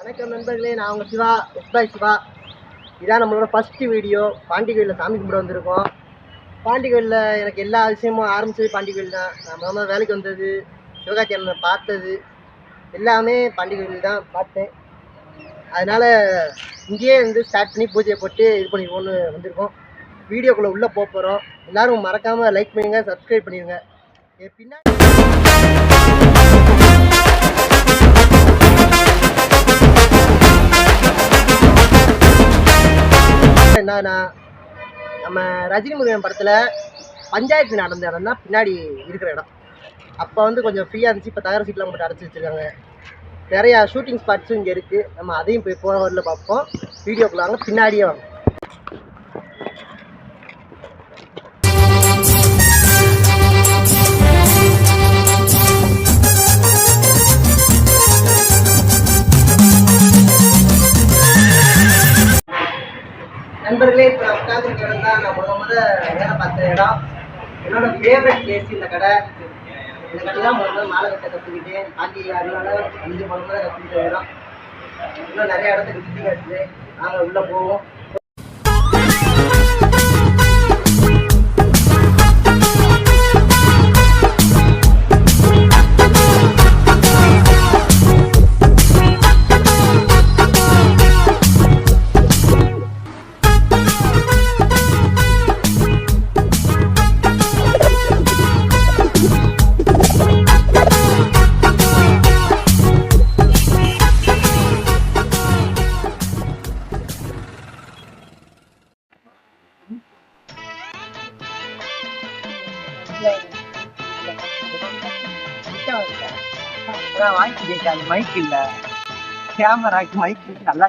வணக்கம் நண்பர்களே நான் உங்கள் சிவா எஸ்பாய் சிவா. இதான் நம்மளோட ஃபஸ்ட்டு வீடியோ பாண்டி கோயிலில் சாமி கும்பிட வந்திருக்கோம். பாண்டி கோயிலில் எனக்கு எல்லா விஷயமும் ஆரம்பிச்சது பாண்டி கோயில் தான். நான் முதல்ல வேலைக்கு வந்தது சிவகாசி பார்த்தது எல்லாமே பாண்டி கோயில் தான் பார்த்தேன். அதனால் இங்கேயே வந்து ஸ்டார்ட் பண்ணி பூஜையை போட்டு இது பண்ணிடுவோம்னு வந்திருக்கோம். வீடியோக்குள்ளே உள்ளே போக போகிறோம் எல்லோரும் மறக்காமல் லைக் பண்ணுங்கள் சப்ஸ்கிரைப் பண்ணிடுங்க. என் என்னன்னா நம்ம ரஜினி முருகன் படத்தில் பஞ்சாயத்து நடந்த இடம் தான் பின்னாடி இருக்கிற இடம். அப்போ வந்து கொஞ்சம் ஃப்ரீயாக இருந்துச்சு. இப்போ தகர சீட்லாம் போட்டு அடைச்சி வச்சுருக்காங்க. நிறையா ஷூட்டிங் ஸ்பாட்ஸும் இங்கே இருக்குது நம்ம அதையும் போய் போகிற வரல பார்ப்போம். வீடியோக்குள்ள வாங்க. பின்னாடியே வாங்க. நண்பர்களே இப்போ நான் உட்காந்துருக்க இடம் தான் நான் முத முத வேலை பார்த்த இடம். என்னோட ஃபேவரட் பிளேஸ் இந்த கடை. இந்த கடை தான் முதல்ல மாலை கட்ட கற்றுக்கிட்டேன் பாண்டி அதனால அஞ்சு முத முத கற்றுக்கிட்ட இடம். இன்னும் நிறைய இடத்துக்கு சுற்றி இருக்குது நாங்கள் உள்ளே போவோம். வாங்கி கேட்காது மைக் இல்லை கேமராக்கு மைக் நல்லா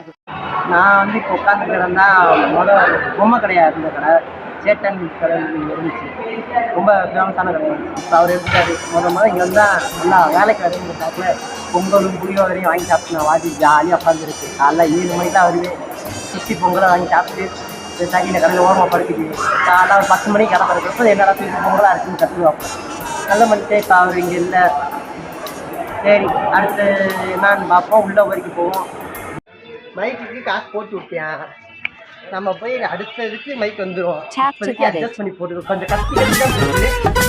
நான் வந்து இப்போ உட்காந்துருக்கிறேன் முத முதல் பொம்மை கடையாக இருந்த கடை சேட்டன் கடை இருந்துச்சு ரொம்ப ஃபேமஸான கடை இருந்துச்சு இப்போ அவர் இருக்காரு முத முத இங்கே வந்தால் நல்லா வேலைக்கு வரீங்கிறதாப்புல பொங்கலும் புளியோதரையும் வாங்கி சாப்பிட்டு நான் வாட்டி ஜாலியாக உட்காந்துருக்கு காலைல ஏழு மணிக்கு தான் வருது சுற்றி பொங்கலை வாங்கி சாப்பிட்டு சாக்கி இந்த கடையில் ஓரமாக படுக்குது காலைல ஒரு பத்து மணிக்கு கடை படுக்கிறப்ப என்னடா தூக்கி பொங்கலாக இருக்குன்னு கற்று வைப்பேன் நல்ல மணிட்டே இப்போ அவர் இங்கே இல்லை. சரி அடுத்து என்னன்னு பார்ப்போம். உள்ள வரைக்கும் போவோம். மைக்குக்கு காசு போட்டு விட்டியான் நம்ம போய் அடுத்ததுக்கு மைக் வந்துடும் Tap to get it. Adjust பண்ணி போட்டு கொஞ்சம் கத்தி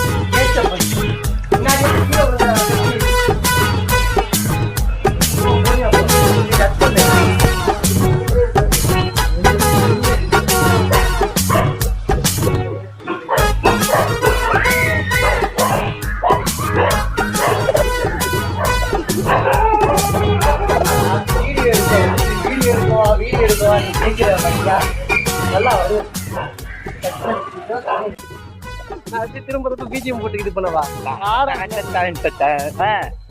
எடுக்கவா நீ நல்லா வரும் திரும்ப பிஜிஎம் போட்டு இது பண்ணவா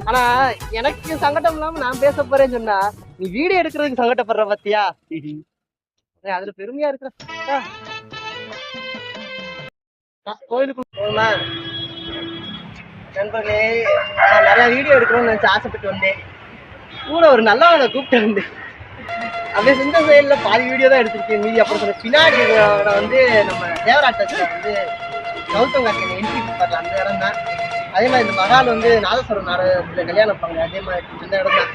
ஆனா எனக்கு சங்கடம் இல்லாம நான் பேச போறேன்னு சொன்னா நீ வீடியோ எடுக்கிறதுக்கு சங்கடப்படுற பாத்தியா? அதுல பெருமையா இருக்கிற கோயிலுக்கு நண்பர்களே நான் நிறைய வீடியோ எடுக்கணும்னு நினைச்சு ஆசைப்பட்டு வந்தேன். கூட ஒரு நல்லவனை கூப்பிட்டு வந்தேன். அப்படியே இந்த சைடில் பாதி வீடியோ தான் எடுத்திருக்கேன். மீதி அப்புறம் சொன்ன பின்னாடி வந்து நம்ம தேவராட்டத்தில் வந்து கௌதம் கார்த்திகை என்ட்ரி பண்ணல அந்த இடம் தான் அதே மாதிரி இந்த மகால் வந்து நாதஸ்வரம் நாடகத்தில் கல்யாணம் பண்ணல அதே மாதிரி இந்த இடம் தான்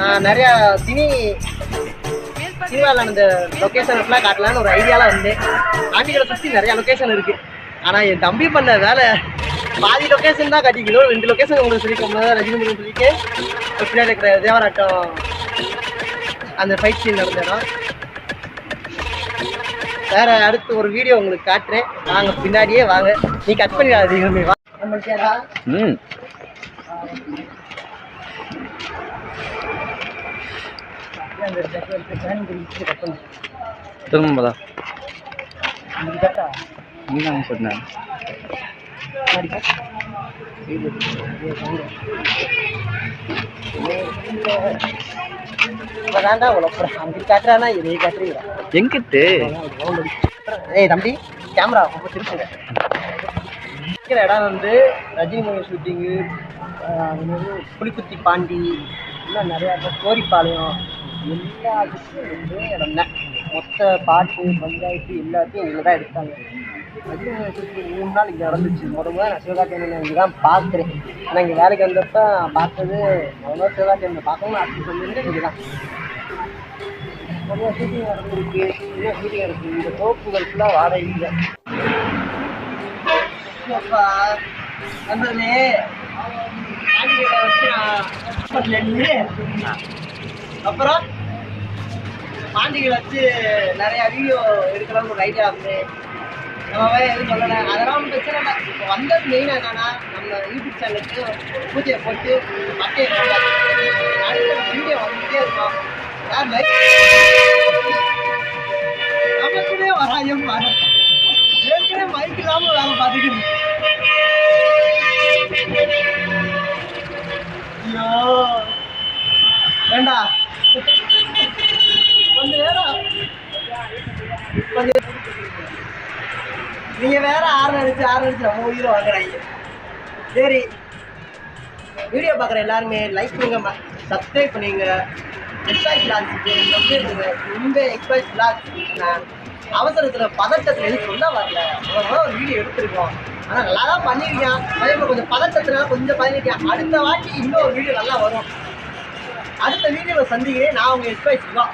நான் நிறையா சினி சினிமாவில் அந்த லொக்கேஷன் எல்லாம் காட்டலான்னு ஒரு ஐடியாலாம் வந்து ஆண்டிகளை சுற்றி நிறையா லொக்கேஷன் இருக்குது ஆனால் என் தம்பி பண்ண வேலை பாதி லொக்கேஷன் தான் காட்டிக்கணும் ரெண்டு லொக்கேஷன் உங்களுக்கு சொல்லிக்கோங்க ரஜினி முருகன் சொல்லிட்டு பின்னாடி இருக்கிற தேவராட்டம் அந்த ஃபைட் சீன் நடந்த இடம் வேற அடுத்து ஒரு வீடியோ உங்களுக்கு காட்டுறேன். வாங்க பின்னாடியே வாங்க. நீ கட் பண்ணிடாதீங்க ம். திரும்பதா இது கட்டா நீ தான் சொன்னேன் இப்பதான்டா உழப்புறேன் அங்கே காட்டுறானா இதே காட்டுறீங்களா? எங்கிட்டு? ஏய் தம்பி கேமரா ரொம்ப திருப்புங்க இருக்கிற இடம் வந்து ரஜினி மூவி ஷூட்டிங்கு புலிக்குத்தி பாண்டி இன்னும் நிறையா கோரிப்பாளையம் வந்து இடம் தான். மொத்த பாட்டு பஞ்சாயத்து எல்லாத்தையும் இதில் தான் எடுத்தாங்க. மூணு நாள் இங்கே நடந்துச்சு. முதல் முதல்ல நான் சிவகார்த்திகேயன் இங்கே தான் பார்க்குறேன் ஆனால் இங்கே வேலைக்கு வந்தப்ப பார்த்தது அவ்வளோ சிவகார்த்திகேயன் பார்க்கவும் அப்படி சொல்லிட்டு இங்கே தான் நிறைய ஷூட்டிங் நடந்துருக்கு. இன்னும் ஷூட்டிங் நடக்குது இந்த தோப்புகள் ஃபுல்லாக வாடகை இல்லை அப்பா நண்பர்களே. அப்புறம் பாண்டிகளை வச்சு நிறைய வீடியோ எடுக்கலாம்னு ஒரு ஐடியா இருக்கு நம்ம எதுவும் சொல்லலை. அதெல்லாம் ஒன்றும் பிரச்சனை இல்லை. இப்போ வந்தது மெயின் என்னன்னா நம்ம யூடியூப் சேனலுக்கு பூஜையை போட்டு பட்டையை வீடியோ வந்துட்டே இருக்கோம். யார் வராயம் வர ஏற்கனவே மைக் இல்லாமல் வேலை பார்த்துக்கணும் ஐயோ. வேண்டா. கொஞ்ச நேரம். கொஞ்சம் நீங்க வேற ஆறு அடிச்சு ஆறு அடிச்சு நம்ம உயிரை வாங்குறாங்க. சரி. வீடியோ பார்க்குற எல்லாருமே லைக் பண்ணுங்க சப்ஸ்கிரைப் பண்ணுங்க. எக்ஸ்பைஸ் கிளாஸுக்கு சப்ஸ்கிரைப் பண்ணுங்க இந்த எக்ஸ்பைஸ் கிளாஸ் நான் அவசரத்தில் பதட்டத்தில் எதுவும் சொல்ல வரல. அவ்வளோ ஒரு வீடியோ எடுத்திருக்கோம். ஆனால் நல்லா தான் பண்ணியிருக்கேன். அதே மாதிரி கொஞ்சம் பதட்டத்தில் கொஞ்சம் பண்ணியிருக்கேன். அடுத்த வாட்டி இன்னொரு வீடியோ நல்லா வரும். அடுத்த வீடியோவை சந்திக்கிறேன். நான் உங்கள் எக்ஸ்பைஸ் தான்